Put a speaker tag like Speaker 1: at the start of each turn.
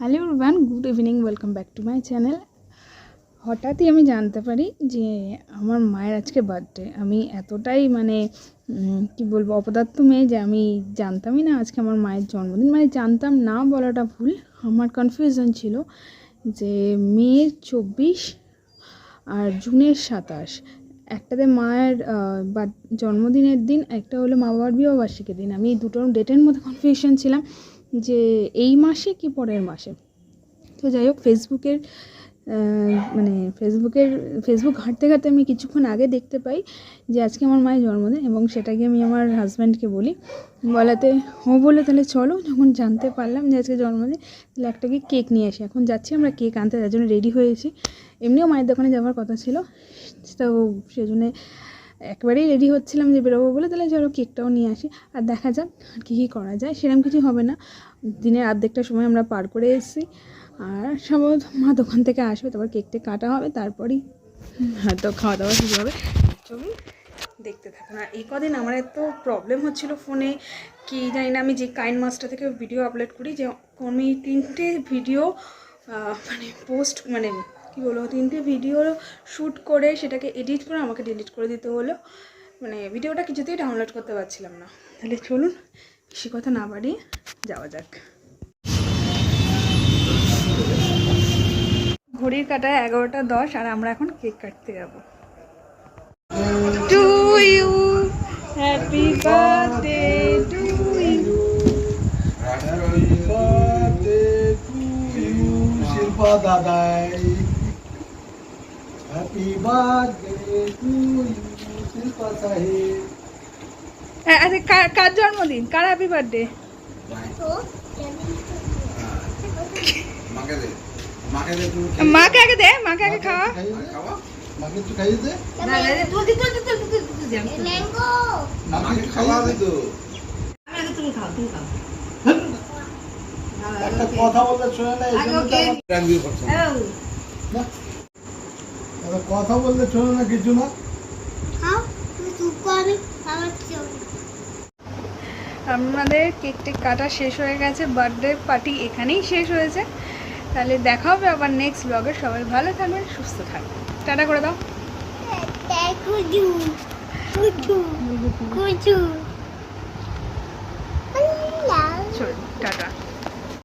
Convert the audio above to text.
Speaker 1: Hello everyone good evening welcome back to my channel হঠাৎই আমি জানতে পারি যে আমার মায়ের আজকে বার্থডে আমি এতটাই মানে কি বলব, অপদার্থ মেয়ে যে আমি জানতামই না আজকে আমার মায়ের জন্মদিন। মানে জানতাম না বলাটা ভুল, আমার কনফিউশন ছিল যে মেয়ের চব্বিশ আর জুনের সাতাশ। একটাতে মায়ের জন্মদিনের দিন, একটা হলো মা বাবার বিবাহবার্ষিকীর দিন। আমি এই দুটোর ডেটের মধ্যে কনফিউশন ছিলাম। যে এই মাসে কি পরের মাসে? তো যাই হোক, ফেসবুকের মানে ফেসবুকের, ফেসবুক ঘাঁটতে ঘাঁটতে আমি কিছুক্ষণ আগে দেখতে পাই যে আজকে আমার মায়ের জন্মদিন এবং সেটাকে আমি আমার হাজব্যান্ডকে বলি। বলাতে, ও বলে তাহলে চলো। যখন জানতে পারলাম যে আজকে জন্মদিন, তাহলে একটা কি কেক নিয়ে আসি। এখন যাচ্ছি আমরা কেক আনতে, তার জন্য রেডি হয়েছি। এমনিও মায়ের দোকানে যাওয়ার কথা ছিল, তো সেই জন্যে একবারেই রেডি হচ্ছিলাম যে বেরোবো বলে, তাহলে চলো কেকটাও নিয়ে আসি। আর দেখা যাক আর কী কী করা যায়। সেরকম কিছু হবে না। দিনের আর্ধেকটা সময় আমরা পার করে এসেছি। আর সম্ভবত মা দোকান থেকে আসবে, তারপর কেকটা কাটা হবে, তারপরেই হয়তো খাওয়া দাওয়া শুরু হবে। চলুন দেখতে থাকুন। আর এই কদিন আমার এত প্রবলেম হচ্ছিল ফোনে কি জানি না, আমি যে কাইন মাসটা থেকে ভিডিও আপলোড করি, যে আমি তিনটে ভিডিও মানে পোস্ট মানে কী বলব, তিনটে ভিডিও শ্যুট করে সেটাকে এডিট করে আমাকে ডিলিট করে দিতে হলো। মানে ভিডিওটা কিছুতেই ডাউনলোড করতে পারছিলাম না। তাহলে চলুন, বেশি কথা না বাড়িয়ে যাওয়া যাক। ঘড়ির কাটায় এগারোটা দশ, আর আমরা এখন কেক কাটতে যাব। To you happy to
Speaker 2: Happy
Speaker 1: আচ্ছা কার- কার জন্মদিন? কার হ্যাপি বার্থডে
Speaker 3: মাকে দে। মাকে দে তুমি
Speaker 1: মাকে আগে দে মাকে আগে খাওয়া।
Speaker 2: মাকে একটু কথা বললে শোনে না এই জন্য তো আমার-
Speaker 3: রাখবি করছ
Speaker 2: না। একটা কথা বললে শোনে না কিছু না।
Speaker 4: খাও তুমি চুপ করো আমার চোখ
Speaker 1: আমাদের কেক টেক কাটা শেষ হয়ে গেছে বার্থডে পার্টি এখানেই শেষ হয়েছে। তাহলে দেখা হবে আবার নেক্সট ব্লগে সবাই ভালো থাকবেন সুস্থ থাকবেন। টাটা করে দাও। টাটা